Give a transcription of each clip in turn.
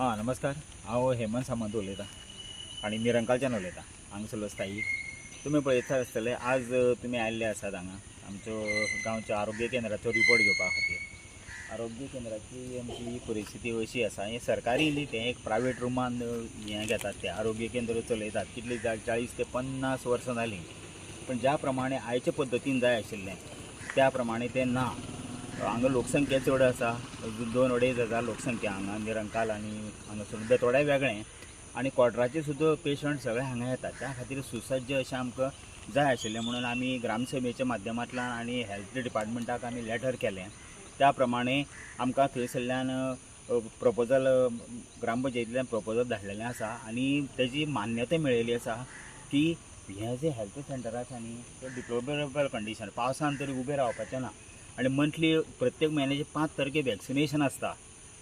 हां नमस्कार. हांव हेमंत सामंत उलयतां आनी निरंकालच्यान उलयतां हांगासरलो स्थायी तुमी पळयता आसतले आज तुमी आयिल्ले आसात हांगा आमच्यो गांवच्या आरोग्य केंद्राचो रिपोर्ट घेवपा खातीर आरोग्य केंद्राची आमची परिस्थिती अशी आसा हें सरकारी न्ही तें एक प्रायवेट रुमान हें घेतात ते. आरोग्य केंद्र चलयतात. कितली जाग चाळीस ते पन्नास वर्सां जालीं पण ज्या प्रमाणे आयचे पद्दतीन जाय आशिल्लें त्या प्रमाणे तें ना. हांगा लोकसंख्या चड आसा दोन अडेज हजार लोकसंख्या हांगा निरंकाल आनी हांगासर बेतोड्या वेगळें आनी क्वॉटराचे सुद्दां पेशंट सगळे हांगा येतात. त्या खातीर सुसज्ज अशें आमकां जाय आशिल्लें. म्हणून आमी ग्रामसभेच्या माध्यमांतल्यान आनी हेल्थ डिपार्टमेंटाक आमी लेटर केलें. त्या प्रमाणे आमकां थंयसरल्यान प्रपोजल ग्रामपंचायतींतल्यान प्रपोजल धाडलेलें आसा. आनी तेजी मान्यताय मेळयली आसा की हे जे हेल्थ सेंटर आसा न्ही ते डिप्लोरेबल कंडिशन पावसान तरी उबें रावपाचें ना. आनी मंथली प्रत्येक म्हयन्याचे पांच तारखे वॅक्सिनेशन आसता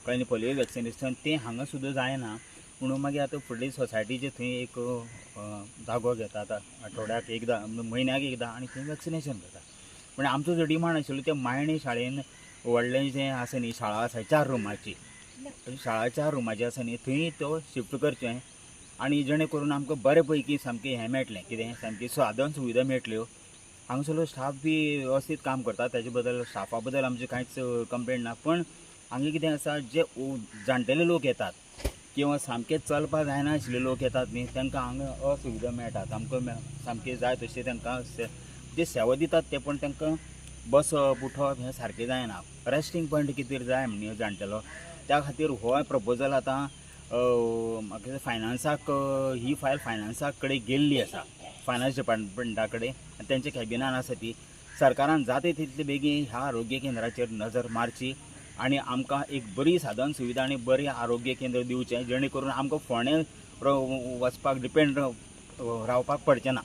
कळ्ळें न्ही पोलियो वॅक्सिनेशन तें हांगा सुद्दां जायना. म्हणून मागीर आतां फुडली सोसायटीचे थंय एक जागो जागो घेतात. आठवड्याक एकदां म्हयन्याक एकदां आनी थंय वॅक्सिनेशन करतात पूण आमचो जो डिमांड आशिल्लो ते मायणी शाळेन व्हडलें जें आसा न्ही शाळा आसा चार रुमाची. शाळा चार रुमाची आसा न्ही थंय तो शिफ्ट करचें आनी जेणे करून आमकां बरे पैकी सामकें हें मेळटलें. कितें? सामकी साधन सुविधा मेळटल्यो. हांगासरलो स्टाफ बी वेवस्थीत काम करता ताजे बद्दल स्टाफा बद्दल आमचे कांयच कंप्लेंट ना पण हांगा कितें आसा जे जाणटेले लोक येतात किंवा सामके चलपा जायनाशिल्ले लोक येतात न्ही तांकां हांगा असुविधा मेळटात आमकां सामके जाय तशें तांकां जे सेवा दितात ते पण तांकां बसप उठप हें सारकें जायना. रेस्टिंग पॉयंट कितें जाय म्हणून जाणटेलो. त्या खातीर हो प्रपोजल आतां म्हाका फायनान्साक ही फायल फायनान्साक कडेन गेल्ली आसा. फायनान्स डिपार्टमेंटा कडेन आनी कॅबिनान आसा ती सरकारान जाता तितले बेगीन ह्या आरोग्य केंद्राचेर नजर मारची आनी आमकां एक बरी साधन सुविधा आनी बरी आरोग्य केंद्र दिवचें जेणे करून आमकां फोंडें वचपाक डिपेंड रावपाक पडचें ना.